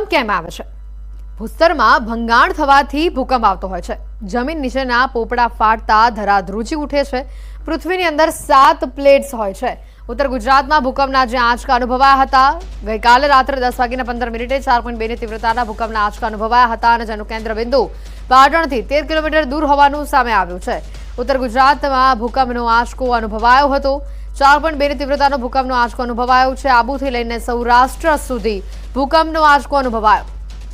ભૂકંપ કેમ આવે છે? ભૂસ્તરમાં ભંગાણ થવાથી ભૂકંપ આવતો હોય છે. જમીન નીચેના પોપડા ફાટતા ધરાધ્રુજી ઉઠે છે. પૃથ્વીની અંદર સાત પ્લેટ્સ હોય છે. ઉત્તર ગુજરાતમાં ભૂકંપના જે આંચકા અનુભવાયા હતા, ગઈકાલે રાત્રે દસ વાગીને પંદર મિનિટે ચાર પોઈન્ટ બેની તીવ્રતાના ભૂકંપના આંચકા અનુભવાયા હતા અને જેનું કેન્દ્ર બિંદુ પાટણથી તેર કિલોમીટર દૂર હોવાનું સામે આવ્યું છે. ઉત્તર ગુજરાતમાં ભૂકંપનો આંચકો અનુભવાયો હતો. ચાર પોઈન્ટ બેની તીવ્રતાનો ભૂકંપનો આંચકો અનુભવાયો છે. આબુથી લઈને સૌરાષ્ટ્ર સુધી ભૂકંપનો આંચકો અનુભવાયો.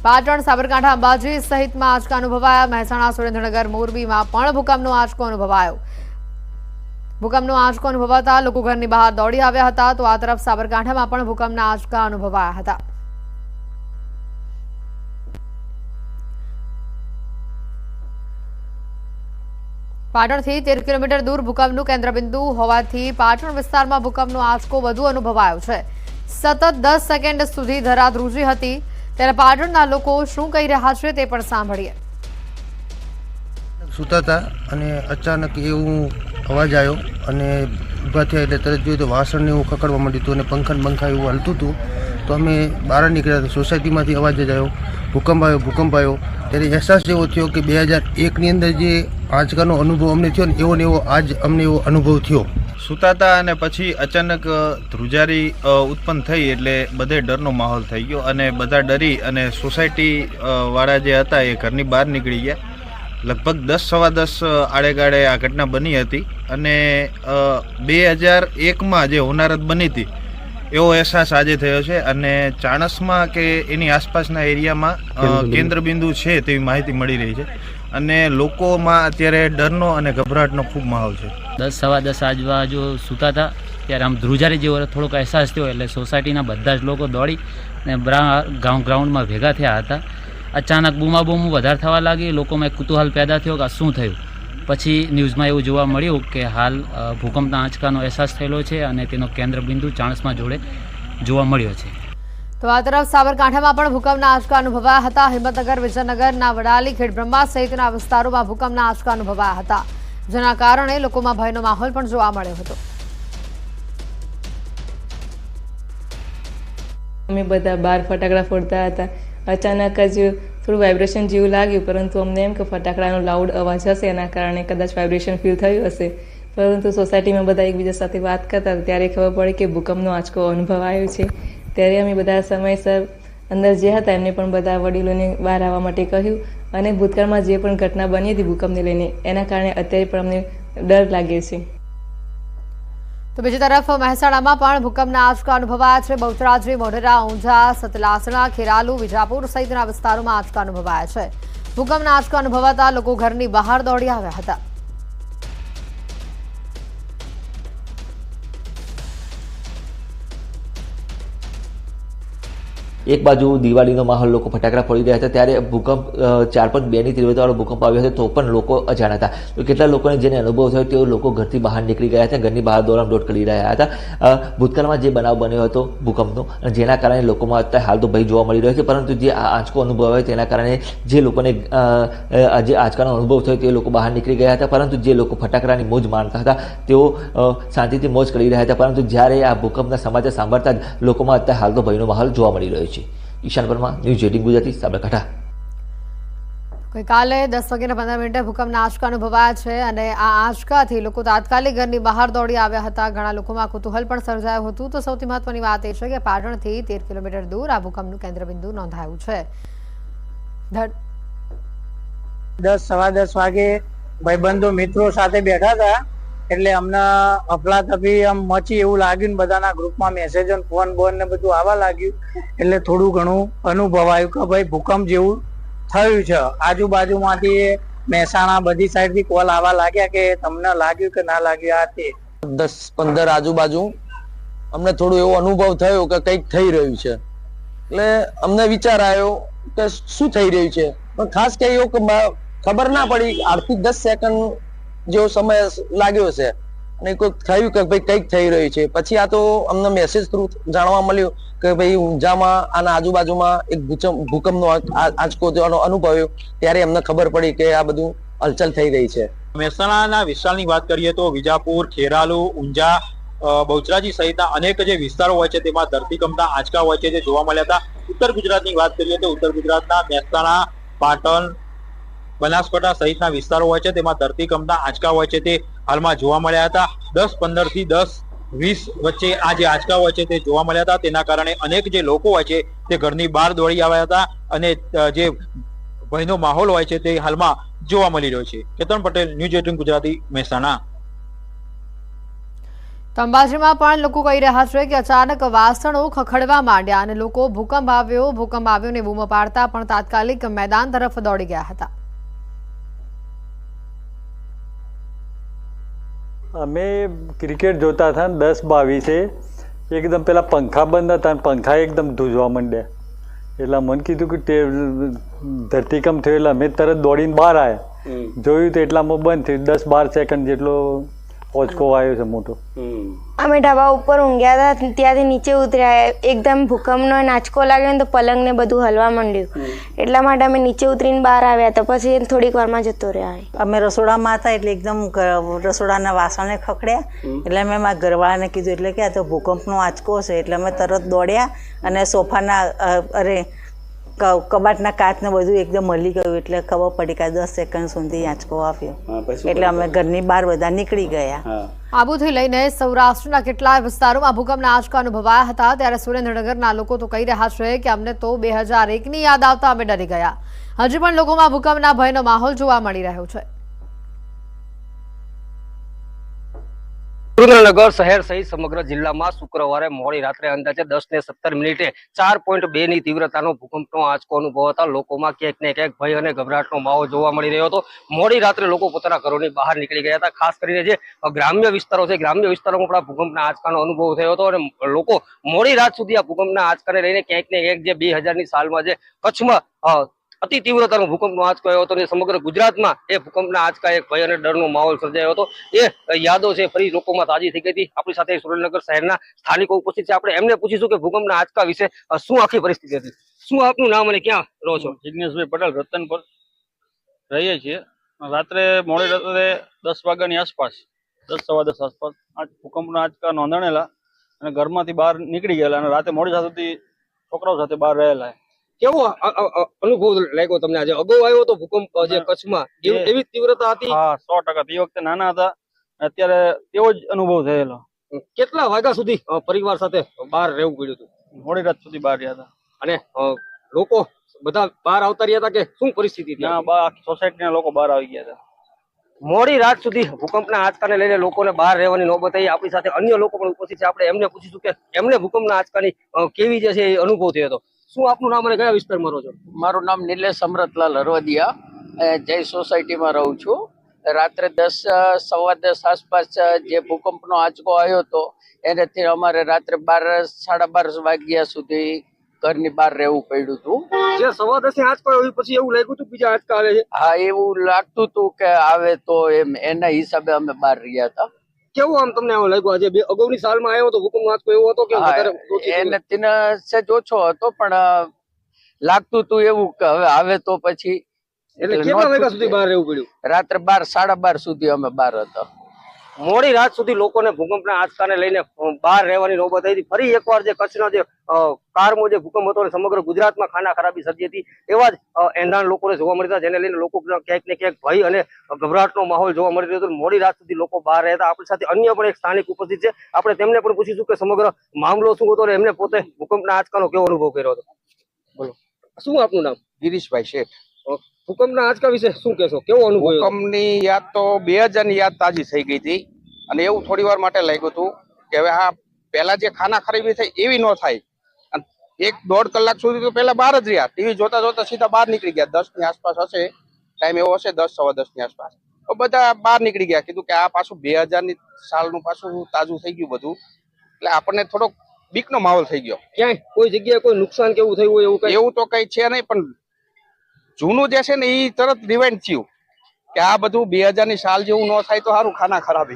પાટણ, સાબરકાંઠા, અંબાજી સહિતમાં આંચકા અનુભવાયા. મહેસાણા, સુરેન્દ્રનગર, મોરબીમાં પણ ભૂકંપનો આંચકો અનુભવાયો. ભૂકંપનો આંચકો અનુભવાતા લોકો ઘરની બહાર દોડી આવ્યા હતા તો આ તરફ સાબરકાંઠામાં પણ ભૂકંપના આંચકા અનુભવાયા હતા. પાટણથી તેર કિલોમીટર દૂર ભૂકંપનું કેન્દ્રબિંદુ હોવાથી પાટણ વિસ્તારમાં ભૂકંપનો આંચકો વધુ અનુભવાયો છે. સતત દસ સેકન્ડ સુધી ધરા ધ્રુજી હતી. ત્યારે પાટણના લોકો શું કહી રહ્યા છે તે પણ સાંભળીએ. સૂતા હતા અને અચાનક એવું અવાજ આવ્યો અને ઊભા થયા એટલે તરત જોયું તો વાસણને એવું કકડવા માંડ્યું હતું અને પંખન પંખા એવું હલતું હતું. તો અમે બહાર નીકળ્યા હતા સોસાયટીમાંથી અવાજ જ આવ્યો. ભૂકંપ આવ્યો ભૂકંપ આવ્યો. ત્યારે અહેસાસ એવો થયો કે બે હજાર એકની અંદર જે આંચકાનો અનુભવ અમને થયો ને એવો ને એવો આજ અમને એવો અનુભવ થયો. સુતાતા અને પછી અચાનક ધ્રુજારી ઉત્પન્ન થઈ એટલે બધે ડરનો માહોલ થઈ ગયો અને બધા ડરી અને સોસાયટી વાળા જે હતા એ ઘરની બહાર નીકળી ગયા. લગભગ દસ સવા દસ આડેગાળે આ ઘટના બની હતી અને બે હજાર એકમાં જે હોનારત બની હતી એવો અહેસાસ આજે થયો છે અને ચાણસમાં કે એની આસપાસના એરિયામાં કેન્દ્રબિંદુ છે તેવી માહિતી મળી રહી છે. અને લોકોમાં અત્યારે ડરનો અને ગભરાટનો ખૂબ માહોલ છે. દસ, સવા દસ આજુબાજુ સૂતા હતા, ત્યારે આમ ધ્રુજારી જેવો થોડોક અહેસાસ થયો, એટલે સોસાયટીના બધા જ લોકો દોડી અને ગ્રાઉન્ડમાં ભેગા થયા હતા. અચાનક બૂમાબૂમ વધારે થવા લાગી, લોકોમાં કુતૂહલ પેદા થયો કે શું થયું? પછી ન્યૂઝમાં એવું જોવા મળ્યું કે હાલ ભૂકંપના આંચકાનો અહેસાસ થયેલો છે અને તેનો કેન્દ્ર બિંદુ ચાણસમાં જોડે જોવા મળ્યો છે. તો આ તરફ સાબરકાંઠામાં પણ ભૂકંપના આંચકા અનુભવાયા હતા. હિંમતનગર, વિજયનગરના વડાલી, ખેડબ્રહ્મા સહિતના વિસ્તારોમાં ભૂકંપના આંચકા અનુભવાયા હતા, જેના કારણે લોકોમાં ભયનો માહોલ પણ જોવા મળ્યો હતો. અમે બધા બહાર ફટાકડા ફોડતા હતા. અચાનક જ થોડું વાઇબ્રેશન જેવું લાગ્યું, પરંતુ અમને એમ કે ફટાકડાનો લાઉડ અવાજ હશે, એના કારણે કદાચ વાઇબ્રેશન ફીલ થયું હશે. પરંતુ સોસાયટીમાં બધા એકબીજા સાથે વાત કરતા ત્યારે ખબર પડી કે ભૂકંપનો આંચકો આવ્યો છે. ત્યારે અમે બધા સમયસર અંદર જે હતા એમને પણ બધા વડીલોને બહાર આવવા માટે કહ્યું અને ભૂતકાળમાં જે પણ ઘટના બની હતી ભૂકંપને લઈને, એના કારણે અત્યારે પણ અમને ડર લાગે છે. તો બીજી તરફ મહેસાણામાં પણ ભૂકંપના આંચકા અનુભવાયા છે. બહુચરાજી, મોઢેરા, ઊંઝા, સતલાસણા, ખેરાલુ, વિજાપુર સહિતના વિસ્તારોમાં આંચકા અનુભવાયા છે. ભૂકંપના આંચકા અનુભવાતા લોકો ઘરની બહાર દોડી આવ્યા હતા. એક બાજુ દિવાળીનો માહોલ લોકો ફટાકડા ફોડી રહ્યા હતા, ત્યારે ભૂકંપ ચાર પોઈન્ટ બેની તીવ્રતાવાળો ભૂકંપ આવ્યો હતો, તો પણ લોકો અજાણ હતા. તો કેટલા લોકોને જેને અનુભવ થયો તેઓ લોકો ઘરથી બહાર નીકળી ગયા હતા, ઘરની બહાર દોડામ દોડ કરી રહ્યા હતા. ભૂતકાળમાં જે બનાવ બન્યો હતો ભૂકંપનો, અને જેના કારણે લોકોમાં અત્યારે હાલ તો ભય જોવા મળી રહ્યો છે, પરંતુ જે આ અનુભવ આવ્યો તેના કારણે જે લોકોને જે આંચકાનો અનુભવ થયો તે લોકો બહાર નીકળી ગયા હતા, પરંતુ જે લોકો ફટાકડાની મોજ માણતા હતા તેઓ શાંતિથી મોજ કરી રહ્યા હતા, પરંતુ જ્યારે આ ભૂકંપના સમાચાર સાંભળતા જ લોકોમાં અત્યારે હાલ તો ભયનો માહોલ જોવા મળી રહ્યો છે. Ishan Varma news eighteen Gujarati Sabarkantha. ગઈકાલે દસ વાગ્યાને પંદર મિનિટે ભૂકંપના આંચકા અનુભવાયા છે અને આ આંચકાથી લોકો તાત્કાલિક ઘરની બહાર દોડી આવ્યા હતા. ઘણા લોકોમાં કુતૂહલ પણ સર્જાયું હતું. તો સૌથી મહત્વની વાત એ છે કે પાટણથી તેર કિલોમીટર દૂર આ ભૂકંપનું કેન્દ્રબિંદુ નોંધાયું છે. દસ સવા દસ વાગે ભાઈબંધો મિત્રો સાથે બેઠા હતા. એટલે અમને અફલાતફી આમ મચી એવું લાગ્યું ને બધાના ગ્રુપમાં મેસેજ ફોન બોન ને બધું આવવા લાગ્યું. એટલે થોડું ઘણું અનુભવાયું કે ભાઈ ભૂકંપ જેવું થયું છે. આજુબાજુમાંથી મહેસાણા બધી સાઈડથી કોલ આવવા લાગ્યા કે તમને લાગ્યું કે ના લાગ્યું આ તે? દસ, પંદર આજુબાજુ અમને થોડું એવો અનુભવ થયો કે કંઈક થઈ રહ્યું છે. એટલે અમને વિચાર આવ્યો કે શું થઈ રહ્યું છે? પણ ખાસ કે એવું ખબર ના પડી. આઠથી દસ સેકન્ડ જેવો સમય લાગ્યો છે. અને કોઈ થયું કે ભાઈ કંઈક થઈ રહ્યું છે. પછી આ તો અમને મેસેજ થ્રુ જાણવા મળ્યું કે ભાઈ ઊંઝામાં આના આજુબાજુમાં એક ભૂકંપનો આંચકો અનુભવ્યો ત્યારે અમને ખબર પડી કે આ બધું હલચલ થઈ રહી છે. મહેસાણાના વિસ્તારની વાત કરીએ તો વિજાપુર, ખેરાલુ, ઊંઝા બહુચરાજી સહિતના અનેક જે વિસ્તારો હોય છે, તેમાં ધરતીકંપના આંચકા હોય છે, જે જોવા મળ્યા હતા. ઉત્તર ગુજરાતની વાત કરીએ તો ઉત્તર ગુજરાતના મહેસાણા, પાટણ બનાસકાંઠા સહિતના વિસ્તારો હોય છે, તેમાં ધરતીકંપના આંચકા હોય છે, તે હાલમાં જોવા મળ્યા હતા. દસ પંદરથી દસ વીસ વચ્ચે આ જે આંચકા હોય છે, તે જોવા મળ્યા હતા. તેના કારણે અનેક જે લોકો હોય છે, તે ઘરની બહાર દોડી આવ્યા હતા અને જે ભયનો માહોલ હોય છે, તે હાલમાં જોવા મળી રહ્યો છે. Ketan Patel, news eighteen Gujarati, Mehsana. અંબાજીમાં પણ લોકો કહી રહ્યા છે કે અચાનક વાસણો ખખડવા માંડ્યા અને લોકો ભૂકંપ આવ્યો ભૂકંપ આવ્યો ને બૂમો પાડતા પણ તાત્કાલિક મેદાન તરફ દોડી ગયા હતા. અમે ક્રિકેટ જોતા હતા ને દસ બાવીસે એકદમ પેલા પંખા બંધ હતા ને પંખા એકદમ ધૂજવા માંડ્યા. એટલે મને કીધું કે તે ધરતીકંપ થયો એટલે અમે તરત દોડીને બહાર આવ્યા. જોયું તો એટલામાં બંધ થયું દસ બાર સેકન્ડ જેટલો ઓચકો આવ્યો છે મોટો. અમે ઢાબા ઉપર ઊંઘ્યા હતા ત્યાંથી નીચે ઉતર્યા. એકદમ ભૂકંપનો નાચકો લાગ્યો ને તો પલંગ ને બધું હલવા માંડ્યું. એટલા માટે અમે નીચે ઉતરીને બહાર આવ્યા હતા. પછી થોડીક વારમાં જતો રહ્યા અમે. રસોડામાં હતા એટલે એકદમ રસોડાના વાસણને ખખડ્યા. એટલે મેં મારા ઘરવાળાને કીધું એટલે કે આ તો ભૂકંપનો આંચકો છે. એટલે અમે તરત દોડ્યા અને સોફાના અરે કબાટના કાચને બધું એકદમ મળી ગયું એટલે ખબર પડી કે દસ સેકન્ડ સુધી આંચકો આવ્યો. એટલે અમે ઘરની બહાર બધા નીકળી ગયા. આબુથી લઈને સૌરાષ્ટ્રના કેટલાય વિસ્તારોમાં ભૂકંપના આંચકા અનુભવાયા હતા. ત્યારે સુરેન્દ્રનગરના લોકો તો કહી રહ્યા છે કે અમને તો બે હજાર એકની યાદ આવતા અમે ડરી ગયા. હજી પણ લોકોમાં ભૂકંપના ભયનો માહોલ જોવા મળી રહ્યો છે. સુરેન્દ્રનગર શહેર સહિત સમગ્ર જિલ્લામાં શુક્રવારે મોડી રાત્રે અંદાજે દસ ને સત્તર મિનિટે ચાર પોઈન્ટ બે ની તીવ્રતાનો ભૂકંપનો આંચકો અનુભવાતા લોકોમાં ક્યાંક ને ક્યાંક ભય અને ગભરાટનો માહોલ જોવા મળી રહ્યો હતો. મોડી રાત્રે લોકો પોતાના ઘરોની બહાર નીકળી ગયા હતા. ખાસ કરીને જે ગ્રામ્ય વિસ્તારો છે, ગ્રામ્ય વિસ્તારોમાં પણ ભૂકંપના આંચકાનો અનુભવ થયો હતો અને લોકો મોડી રાત સુધી આ ભૂકંપના આંચકાને લઈને ક્યાંક ને ક્યાંક જે બે હજારની સાલમાં જે કચ્છમાં અતિ તીવ્રતાનો ભૂકંપનો આંચકો આવ્યો હતો અને સમગ્ર ગુજરાતમાં એ ભૂકંપના આંચકા, એક ભય અને ડરનો માહોલ સર્જાયો હતો. એ યાદો છે, ફરી લોકોમાં તાજી થઈ ગઈ હતી. આપણી સાથે સુરેન્દ્રનગર શહેરના સ્થાનિકો ઉપસ્થિત છે. આપણે એમને પૂછીશું કે ભૂકંપના આંચકા વિશે શું આખી પરિસ્થિતિ હતી? શું આપનું નામ અને ક્યાં રહો છો? જિગ્નેશભાઈ પટેલ, રતનપુર. રહીએ છીએ. રાત્રે, મોડી રાત્રે દસ વાગ્યાની આસપાસ, દસ સવા દસ આસપાસ આ ભૂકંપના આંચકા નોંધાણેલા અને ઘરમાંથી બહાર નીકળી ગયેલા અને રાતે મોડી રાત સુધી છોકરાઓ સાથે બહાર રહેલા. કેવો અનુભવ લાગ્યો તમને આજે? અગાઉ આવ્યો હતો ભૂકંપ જે કચ્છમાં. એવી તીવ્રતા હતી? હા સો ટકા. તે વખતે નાના હતા. અત્યારે તેવો જ અનુભવ થયેલો. કેટલા વાગ્યા સુધી પરિવાર સાથે બહાર રહેવું પડ્યું હતું? મોડી રાત સુધી બહાર રહ્યા હતા. અને લોકો બધા બહાર આવતા રહ્યા હતા કે શું પરિસ્થિતિ હતી? સોસાયટીના લોકો બહાર આવી ગયા હતા. મોડી રાત સુધી ભૂકંપના આંચકાને લઈને લોકોને બહાર રહેવાની નોબત આવી આપણી સાથે અન્ય લોકો પણ ઉપસ્થિત છે. આપણે એમને પૂછીશું કે એમને ભૂકંપના આંચકાની કેવી જે છે એ અનુભવ થયો હતો? શું આપનું નામ અને કયા વિસ્તારમાં રહો છો? મારું નામ નિલેશ અમૃતલાલ હરવદિયા. જય સોસાયટીમાં રહું છું. રાત્રે દસ સવા દસ આસપાસ જે ભૂકંપનો આંચકો આવ્યો હતો એનાથી અમારે રાત્રે બાર સાડા બાર વાગ્યા સુધી ઘરની બહાર રહેવું પડ્યું હતું. જે સવા દસ આંચકો આવ્યો પછી એવું લાગ્યું હતું બીજા આંચકા આવે છે? હા એવું લાગતું હતું કે આવે તો એમ એના હિસાબે અમે બહાર રહ્યા હતા. કેવું આમ તમને આવું લાગ્યું? આજે અગાઉની સાલમાં આવ્યો તો હુકમ વાંચતો એવો હતો કે વધારે એને તેને ઓછો હતો પણ લાગતું હતું એવું કે હવે આવે તો પછી. એટલે એટલે કેટલા વાગ્યા સુધી બહાર રહેવું પડ્યું? રાત્રે બાર સાડા બાર સુધી અમે બહાર હતા. મોડી રાત સુધી લોકોને ભૂકંપના આંચકાને લઈને બહાર રહેવાની નોબત આવી હતી. ફરી એકવાર જે કચ્છનો જે કારમો જે ભૂકંપ હતો સમગ્ર ગુજરાતમાં ખાના ખરાબી સર્જી હતી, એવા જ એંધાણ લોકોને જોવા મળતા જેને લઈને લોકો ક્યાંક ને ક્યાંક ભય અને ગભરાટનો માહોલ જોવા મળી રહ્યો હતો. મોડી રાત સુધી લોકો બહાર રહેતા આપણી સાથે અન્ય પણ એક સ્થાનિક ઉપસ્થિત છે. આપણે તેમને પણ પૂછીશું કે સમગ્ર મામલો શું હતો અને એમને પોતે ભૂકંપના આંચકાનો કેવો અનુભવ કર્યો હતો. બોલો. શું આપનું નામ? ગિરીશભાઈ શેઠ. ભૂકંપના આંચકા વિશે શું કહેશો? કેવો અનુભવ? ભૂકંપની યાદ તો બે હજારની યાદ તાજી થઈ ગઈ હતી. અને એવું થોડી વાર માટે લાગ્યું હતું કે હવે આ પહેલા જે ખાના ખરીદી થઈ એવી ન થાય. એક દોઢ કલાક સુધી તો પહેલા બહાર જ રહ્યા. ટીવી જોતા જોતા સીધા બહાર નીકળી ગયા. દસની આસપાસ હશે. ટાઈમ એવો હશે દસ સવા દસની આસપાસ. તો બધા બહાર નીકળી ગયા. કીધું કે આ પાછું બે હજારની સાલનું પાછું તાજું થઈ ગયું બધું. એટલે આપણને થોડોક બીકનો માહોલ થઈ ગયો. ક્યાંય કોઈ જગ્યાએ કોઈ નુકસાન કેવું થયું હોય એવું એવું તો કઈ છે નહીં પણ જૂનું જે છે ને એ તરત રિવાઇન્ડ થયું કે આ બધું બે ની સાલ જેવું ન થાય તો સારું ખાના ખરાબ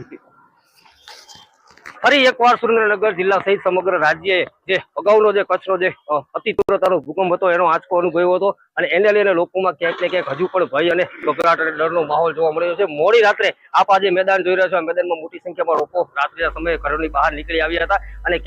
ફરી એકવાર સુરેન્દ્રનગર જિલ્લા સહિત સમગ્ર રાજ્યએ જે અગાઉનો જે કચ્છનો જે અતિ તીવ્રતાનો ભૂકંપ હતો, એનો આંચકો અનુભવ્યો હતો અને એને લઈને લોકોમાં ક્યાંક ને ક્યાંક હજુ પણ ભય અને ગભરાટ અને ડરનો માહોલ જોવા મળ્યો છે. મોડી રાત્રે આપ આજે મેદાન જોઈ રહ્યા છો. મેદાનમાં મોટી સંખ્યામાં લોકો રાત્રિના સમયે ઘરોની બહાર નીકળી આવ્યા હતા અને